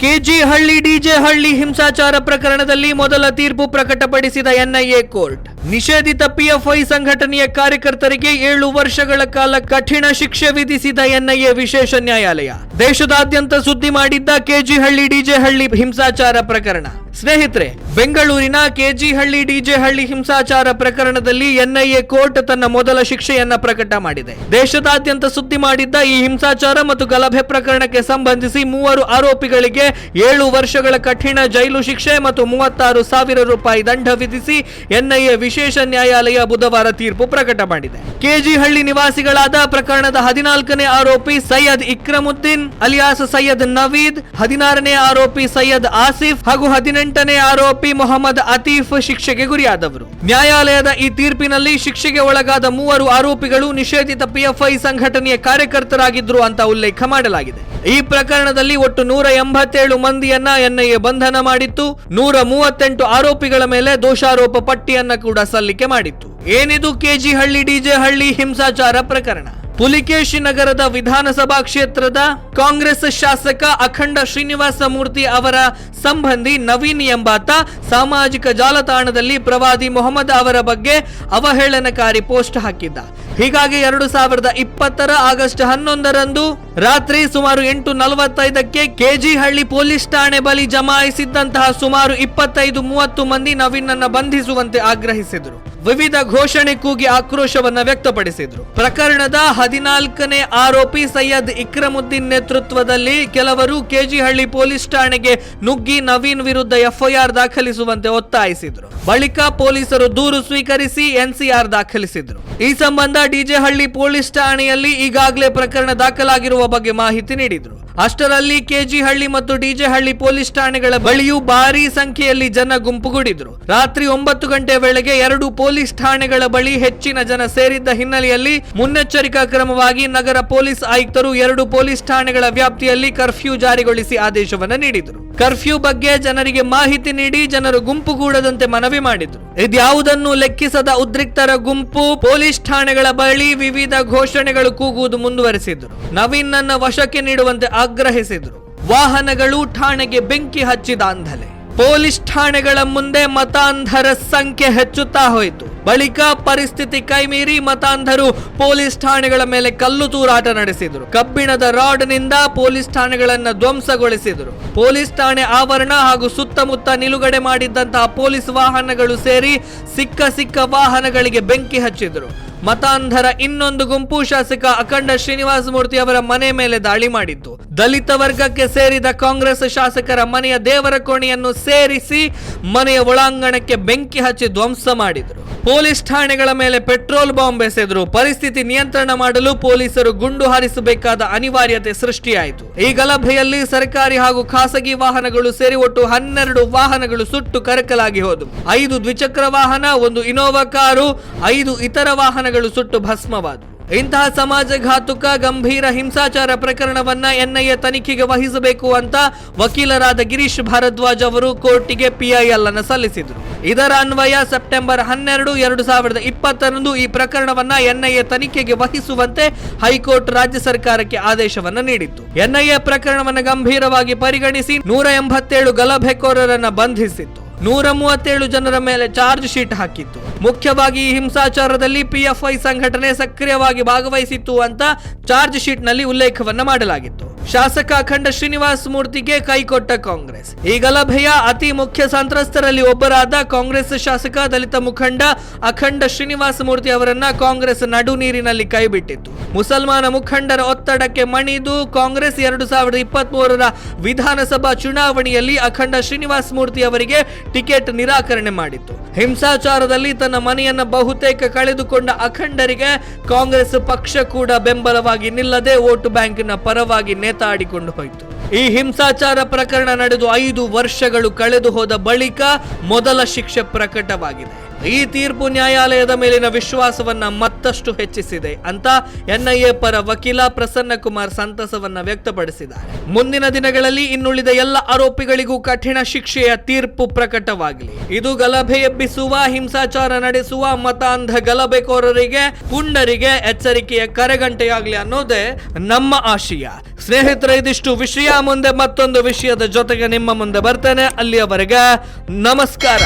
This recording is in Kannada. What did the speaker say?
ಕೆಜಿ ಹಳ್ಳಿ ಡಿಜೆ ಹಳ್ಳಿ ಹಿಂಸಾಚಾರ ಪ್ರಕರಣದಲ್ಲಿ ಮೊದಲ ತೀರ್ಪು ಪ್ರಕಟಪಡಿಸಿದ ಎನ್ಐಎ ಕೋರ್ಟ್. ನಿಷೇಧಿತ ಪಿಎಫ್ಐ ಸಂಘಟನೆಯ ಕಾರ್ಯಕರ್ತರಿಗೆ ಏಳು ವರ್ಷಗಳ ಕಾಲ ಕಠಿಣ ಶಿಕ್ಷೆ ವಿಧಿಸಿದ ಎನ್ಐಎ ವಿಶೇಷ ನ್ಯಾಯಾಲಯ. ದೇಶದಾದ್ಯಂತ ಸುದ್ದಿ ಮಾಡಿದ್ದ ಕೆಜಿ ಹಳ್ಳಿ ಡಿಜೆ ಹಳ್ಳಿ ಹಿಂಸಾಚಾರ ಪ್ರಕರಣ. ಸ್ನೇಹಿತರೆ, ಬೆಂಗಳೂರಿನ ಕೆಜಿ ಹಳ್ಳಿ ಡಿಜೆ ಹಳ್ಳಿ ಹಿಂಸಾಚಾರ ಪ್ರಕರಣದಲ್ಲಿ ಎನ್ಐಎ ಕೋರ್ಟ್ ತನ್ನ ಮೊದಲ ಶಿಕ್ಷೆಯನ್ನ ಪ್ರಕಟ ಮಾಡಿದೆ. ದೇಶದಾದ್ಯಂತ ಸುದ್ದಿ ಮಾಡಿದ್ದ ಈ ಹಿಂಸಾಚಾರ ಮತ್ತು ಗಲಭೆ ಪ್ರಕರಣಕ್ಕೆ ಸಂಬಂಧಿಸಿ ಮೂವರು ಆರೋಪಿಗಳಿಗೆ ಏಳು ವರ್ಷಗಳ ಕಠಿಣ ಜೈಲು ಶಿಕ್ಷೆ ಮತ್ತು ಮೂವತ್ತಾರು ಸಾವಿರ ರೂಪಾಯಿ ದಂಡ ವಿಧಿಸಿ ಎನ್ಐಎ ವಿಶೇಷ ನ್ಯಾಯಾಲಯ ಬುಧವಾರ ತೀರ್ಪು ಪ್ರಕಟ ಮಾಡಿದೆ. ಕೆಜಿ ಹಳ್ಳಿ ನಿವಾಸಿಗಳಾದ ಪ್ರಕರಣದ ಹದಿನಾಲ್ಕನೇ ಆರೋಪಿ ಸೈಯದ್ ಇಕ್ರಮುದ್ದೀನ್ ಅಲಿಯಾಸ್ ಸೈಯದ್ ನವೀದ್, ಹದಿನಾರನೇ ಆರೋಪಿ ಸೈಯದ್ ಆಸಿಫ್ ಹಾಗೂ ಹದಿನೆಂಟನೇ ಆರೋಪಿ ಮೊಹಮ್ಮದ್ ಅತೀಫ್ ಶಿಕ್ಷೆಗೆ ಗುರಿಯಾದವರು. ನ್ಯಾಯಾಲಯದ ಈ ತೀರ್ಪಿನಲ್ಲಿ ಶಿಕ್ಷೆಗೆ ಒಳಗಾದ ಮೂವರು ಆರೋಪಿಗಳು ನಿಷೇಧಿತ ಪಿಎಫ್ಐ ಸಂಘಟನೆಯ ಕಾರ್ಯಕರ್ತರಾಗಿದ್ರು ಅಂತ ಉಲ್ಲೇಖ ಮಾಡಲಾಗಿದೆ. ಈ ಪ್ರಕರಣದಲ್ಲಿ ಒಟ್ಟು ನೂರ ಎಂಬತ್ತೇಳು ಮಂದಿಯನ್ನ ಎನ್ಐಎ ಬಂಧನ ಮಾಡಿತ್ತು. ನೂರ ಮೂವತ್ತೆಂಟು ಆರೋಪಿಗಳ ಮೇಲೆ ದೋಷಾರೋಪ ಪಟ್ಟಿಯನ್ನ ಕೂಡ ಸಲ್ಲಿಕೆ ಮಾಡಿತ್ತು. ಏನಿದು ಕೆಜಿ ಹಳ್ಳಿ ಡಿಜೆ ಹಳ್ಳಿ ಹಿಂಸಾಚಾರ ಪ್ರಕರಣ. ಪುಲಿಕೇಶಿ ನಗರದ ವಿಧಾನಸಭಾ ಕ್ಷೇತ್ರದ ಕಾಂಗ್ರೆಸ್ ಶಾಸಕ ಅಖಂಡ ಶ್ರೀನಿವಾಸ ಮೂರ್ತಿ ಅವರ ಸಂಬಂಧಿ ನವೀನ್ ಎಂಬಾತ ಸಾಮಾಜಿಕ ಜಾಲತಾಣದಲ್ಲಿ ಪ್ರವಾದಿ ಮೊಹಮ್ಮದ್ ಅವರ ಬಗ್ಗೆ ಅವಹೇಳನಕಾರಿ ಪೋಸ್ಟ್ ಹಾಕಿದ್ದ. ಹೀಗಾಗಿ ಎರಡು ಸಾವಿರದ ಇಪ್ಪತ್ತರ ಆಗಸ್ಟ್ ಹನ್ನೊಂದರಂದು ರಾತ್ರಿ ಸುಮಾರು ಎಂಟು ನಲವತ್ತೈದಕ್ಕೆ ಕೆಜಿ ಹಳ್ಳಿ ಪೊಲೀಸ್ ಠಾಣೆ ಬಳಿ ಜಮಾಯಿಸಿದ್ದಂತಹ ಸುಮಾರು ಇಪ್ಪತ್ತೈದು ಮೂವತ್ತು ಮಂದಿ ನವೀನನ್ನ ಬಂಧಿಸುವಂತೆ ಆಗ್ರಹಿಸಿದರು. ವಿವಿಧ ಘೋಷಣೆ ಕೂಗಿ ಆಕ್ರೋಶವನ್ನ ವ್ಯಕ್ತಪಡಿಸಿದ್ರು. ಪ್ರಕರಣದ ಹದಿನಾಲ್ಕನೇ ಆರೋಪಿ ಸೈಯದ್ ಇಕ್ರಮುದ್ದೀನ್ ನೇತೃತ್ವದಲ್ಲಿ ಕೆಲವರು ಕೆಜಿಹಳ್ಳಿ ಪೊಲೀಸ್ ಠಾಣೆಗೆ ನುಗ್ಗಿ ನವೀನ್ ವಿರುದ್ಧ ಎಫ್ಐಆರ್ ದಾಖಲಿಸುವಂತೆ ಒತ್ತಾಯಿಸಿದ್ರು. ಬಳಿಕ ಪೊಲೀಸರು ದೂರು ಸ್ವೀಕರಿಸಿ ಎನ್ಸಿಆರ್ ದಾಖಲಿಸಿದ್ರು. ಈ ಸಂಬಂಧ ಡಿಜೆಹಳ್ಳಿ ಪೊಲೀಸ್ ಠಾಣೆಯಲ್ಲಿ ಈಗಾಗಲೇ ಪ್ರಕರಣ ದಾಖಲಾಗಿರುವ ಬಗ್ಗೆ ಮಾಹಿತಿ ನೀಡಿದ್ರು. ಅಷ್ಟರಲ್ಲಿ ಕೆಜಿ ಹಳ್ಳಿ ಮತ್ತು ಡಿಜೆ ಹಳ್ಳಿ ಪೊಲೀಸ್ ಠಾಣೆಗಳ ಬಳಿಯೂ ಭಾರೀ ಸಂಖ್ಯೆಯಲ್ಲಿ ಜನ ಗುಂಪುಗೂಡಿದ್ರು. ರಾತ್ರಿ ಒಂಬತ್ತು ಗಂಟೆ ವೇಳೆಗೆ ಎರಡು ಪೊಲೀಸ್ ಠಾಣೆಗಳ ಬಳಿ ಹೆಚ್ಚಿನ ಜನ ಸೇರಿದ್ದ ಹಿನ್ನೆಲೆಯಲ್ಲಿ ಮುನ್ನೆಚ್ಚರಿಕಾ ಕ್ರಮವಾಗಿ ನಗರ ಪೊಲೀಸ್ ಆಯುಕ್ತರು ಎರಡು ಪೊಲೀಸ್ ಠಾಣೆಗಳ ವ್ಯಾಪ್ತಿಯಲ್ಲಿ ಕರ್ಫ್ಯೂ ಜಾರಿಗೊಳಿಸಿ ಆದೇಶವನ್ನ ನೀಡಿದರು. ಕರ್ಫ್ಯೂ ಬಗ್ಗೆ ಜನರಿಗೆ ಮಾಹಿತಿ ನೀಡಿ ಜನರು ಗುಂಪುಗೂಡದಂತೆ ಮನವಿ ಮಾಡಿದ್ರು. ಇದ್ಯಾವುದನ್ನು ಲೆಕ್ಕಿಸದ ಉದ್ರಿಕ್ತರ ಗುಂಪು ಪೊಲೀಸ್ ಠಾಣೆಗಳ ಬಳಿ ವಿವಿಧ ಘೋಷಣೆಗಳು ಕೂಗುವುದು ಮುಂದುವರೆಸಿದ್ರು. ನವೀನ್ ನನ್ನ ವಶಕ್ಕೆ ನೀಡುವಂತೆ ಆಗ್ರಹಿಸಿದ್ರು. ವಾಹನಗಳು ಠಾಣೆಗೆ ಬೆಂಕಿ ಹಚ್ಚಿದ ಅಂಧಲೆ. ಪೊಲೀಸ್ ಠಾಣೆಗಳ ಮುಂದೆ ಮತಾಂಧರ ಸಂಖ್ಯೆ ಹೆಚ್ಚುತ್ತಾ ಹೋಯಿತು. ಬಳಿಕ ಪರಿಸ್ಥಿತಿ ಕೈಮೀರಿ ಮತಾಂಧರು ಪೊಲೀಸ್ ಠಾಣೆಗಳ ಮೇಲೆ ಕಲ್ಲು ತೂರಾಟ ನಡೆಸಿದರು. ಕಬ್ಬಿಣದ ರಾಡ್ನಿಂದ ಪೊಲೀಸ್ ಠಾಣೆಗಳನ್ನ ಧ್ವಂಸಗೊಳಿಸಿದರು. ಪೊಲೀಸ್ ಠಾಣೆ ಆವರಣ ಹಾಗೂ ಸುತ್ತಮುತ್ತ ನಿಲುಗಡೆ ಮಾಡಿದ್ದಂತಹ ಪೊಲೀಸ್ ವಾಹನಗಳು ಸೇರಿ ಸಿಕ್ಕ ಸಿಕ್ಕ ವಾಹನಗಳಿಗೆ ಬೆಂಕಿ ಹಚ್ಚಿದರು. ಮತಾಂಧರ ಇನ್ನೊಂದು ಗುಂಪು ಶಾಸಕ ಅಖಂಡ ಶ್ರೀನಿವಾಸ ಮೂರ್ತಿ ಅವರ ಮನೆ ಮೇಲೆ ದಾಳಿ ಮಾಡಿತ್ತು ದಲಿತ ವರ್ಗಕ್ಕೆ ಸೇರಿದ ಕಾಂಗ್ರೆಸ್ ಶಾಸಕರ ಮನೆಯ ದೇವರ ಕೋಣೆಯನ್ನು ಸೇರಿಸಿ ಮನೆಯ ಒಳಾಂಗಣಕ್ಕೆ ಬೆಂಕಿ ಹಚ್ಚಿ ಧ್ವಂಸ ಮಾಡಿದರು. ಪೊಲೀಸ್ ಠಾಣೆಗಳ ಮೇಲೆ ಪೆಟ್ರೋಲ್ ಬಾಂಬ್ ಎಸೆದರು. ಪರಿಸ್ಥಿತಿ ನಿಯಂತ್ರಣ ಮಾಡಲು ಪೊಲೀಸರು ಗುಂಡು ಹಾರಿಸಬೇಕಾದ ಅನಿವಾರ್ಯತೆ ಸೃಷ್ಟಿಯಾಯಿತು. ಈ ಗಲಭೆಯಲ್ಲಿ ಸರ್ಕಾರಿ ಹಾಗೂ ಖಾಸಗಿ ವಾಹನಗಳು ಸೇರಿ ಒಟ್ಟು ಹನ್ನೆರಡು ವಾಹನಗಳು ಸುಟ್ಟು ಕರಕಲಾಗಿ ಹೋದವು ಐದು ದ್ವಿಚಕ್ರ ವಾಹನ, ಒಂದು ಇನೋವಾ ಕಾರು, ಐದು ಇತರ ವಾಹನಗಳು ಸುಟ್ಟು ಭಸ್ಮವಾದವು. ಇಂತಹ ಸಮಾಜಘಾತುಕ, ಗಂಭೀರ ಹಿಂಸಾಚಾರ ಪ್ರಕರಣವನ್ನ ಎನ್ಐಎ ತನಿಖೆಗೆ ವಹಿಸಬೇಕು ಅಂತ ವಕೀಲರಾದ ಗಿರೀಶ್ ಭಾರದ್ವಾಜ್ ಅವರು ಕೋರ್ಟಿಗೆ ಪಿಐಎಲ್ ಅನ್ನು ಸಲ್ಲಿಸಿದರು. ಇದರ ಅನ್ವಯ ಸೆಪ್ಟೆಂಬರ್ ಹನ್ನೆರಡು, ಎರಡು ಸಾವಿರದ ಇಪ್ಪತ್ತರಂದು ಈ ಪ್ರಕರಣವನ್ನ ಎನ್ಐಎ ತನಿಖೆಗೆ ವಹಿಸುವಂತೆ ಹೈಕೋರ್ಟ್ ರಾಜ್ಯ ಸರ್ಕಾರಕ್ಕೆ ಆದೇಶವನ್ನ ನೀಡಿತ್ತು. ಎನ್ಐಎ ಪ್ರಕರಣವನ್ನು ಗಂಭೀರವಾಗಿ ಪರಿಗಣಿಸಿ ನೂರ ಎಂಬತ್ತೇಳು ಗಲಭೆಕೋರರನ್ನ ಬಂಧಿಸಿತ್ತು. ನೂರ ಮೂವತ್ತೇಳು ಜನರ ಮೇಲೆ ಚಾರ್ಜ್ ಶೀಟ್ ಹಾಕಿತ್ತು. ಮುಖ್ಯವಾಗಿ ಈ ಹಿಂಸಾಚಾರದಲ್ಲಿ ಪಿಎಫ್ಐ ಸಂಘಟನೆ ಸಕ್ರಿಯವಾಗಿ ಭಾಗವಹಿಸಿತ್ತು ಅಂತ ಚಾರ್ಜ್ ಶೀಟ್ನಲ್ಲಿ ಉಲ್ಲೇಖವನ್ನ ಮಾಡಲಾಗಿತ್ತು. ಶಾಸಕ ಅಖಂಡ ಶ್ರೀನಿವಾಸ್ ಮೂರ್ತಿಗೆ ಕೈಕೊಟ್ಟ ಕಾಂಗ್ರೆಸ್. ಈ ಗಲಭೆಯ ಅತಿ ಮುಖ್ಯ ಸಂತ್ರಸ್ತರಲ್ಲಿ ಒಬ್ಬರಾದ ಕಾಂಗ್ರೆಸ್ ಶಾಸಕ ದಲಿತ ಮುಖಂಡ ಅಖಂಡ ಶ್ರೀನಿವಾಸ ಮೂರ್ತಿ ಅವರನ್ನ ಕಾಂಗ್ರೆಸ್ ನಡು ನೀರಿನಲ್ಲಿ ಕೈಬಿಟ್ಟಿತ್ತು. ಮುಸಲ್ಮಾನ ಮುಖಂಡರ ಒತ್ತಡಕ್ಕೆ ಮಣಿದು ಕಾಂಗ್ರೆಸ್ ಎರಡು ಸಾವಿರದ ಇಪ್ಪತ್ತ್ ಮೂರರ ವಿಧಾನಸಭಾ ಚುನಾವಣೆಯಲ್ಲಿ ಅಖಂಡ ಶ್ರೀನಿವಾಸ ಮೂರ್ತಿ ಅವರಿಗೆ ಟಿಕೆಟ್ ನಿರಾಕರಣೆ ಮಾಡಿತ್ತು. ಹಿಂಸಾಚಾರದಲ್ಲಿ ತನ್ನ ಮನೆಯನ್ನ ಬಹುತೇಕ ಕಳೆದುಕೊಂಡ ಅಖಂಡರಿಗೆ ಕಾಂಗ್ರೆಸ್ ಪಕ್ಷ ಕೂಡ ಬೆಂಬಲವಾಗಿ ನಿಲ್ಲದೆ ವೋಟ್ ಬ್ಯಾಂಕ್ನ ಪರವಾಗಿ ನೇತಾಡಿಕೊಂಡು ಹೋಯಿತು. ಈ ಹಿಂಸಾಚಾರ ಪ್ರಕರಣ ನಡೆದು ಐದು ವರ್ಷಗಳು ಕಳೆದು ಹೋದ ಬಳಿಕ ಮೊದಲ ಶಿಕ್ಷೆ ಪ್ರಕಟವಾಗಿದೆ. ಈ ತೀರ್ಪು ನ್ಯಾಯಾಲಯದ ಮೇಲಿನ ವಿಶ್ವಾಸವನ್ನ ಮತ್ತಷ್ಟು ಹೆಚ್ಚಿಸಿದೆ ಅಂತ ಎನ್ಐಎ ಪರ ವಕೀಲ ಪ್ರಸನ್ನ ಕುಮಾರ್ ಸಂತಸವನ್ನ ವ್ಯಕ್ತಪಡಿಸಿದ್ದಾರೆ. ಮುಂದಿನ ದಿನಗಳಲ್ಲಿ ಇನ್ನುಳಿದ ಎಲ್ಲ ಆರೋಪಿಗಳಿಗೂ ಕಠಿಣ ಶಿಕ್ಷೆಯ ತೀರ್ಪು ಪ್ರಕಟವಾಗಲಿ. ಇದು ಗಲಭೆ ಎಬ್ಬಿಸುವ, ಹಿಂಸಾಚಾರ ನಡೆಸುವ ಮತಾಂಧ ಗಲಭೆಕೋರರಿಗೆ, ಪುಂಡರಿಗೆ ಎಚ್ಚರಿಕೆಯ ಕರೆಗಂಟೆಯಾಗಲಿ ಅನ್ನೋದೇ ನಮ್ಮ ಆಶಯ. ಸ್ನೇಹಿತರೆ, ಇದಿಷ್ಟು ವಿಷಯ. ಮುಂದೆ ಮತ್ತೊಂದು ವಿಷಯದ ಜೊತೆಗೆ ನಿಮ್ಮ ಮುಂದೆ ಬರ್ತೇನೆ. ಅಲ್ಲಿಯವರೆಗೆ ನಮಸ್ಕಾರ.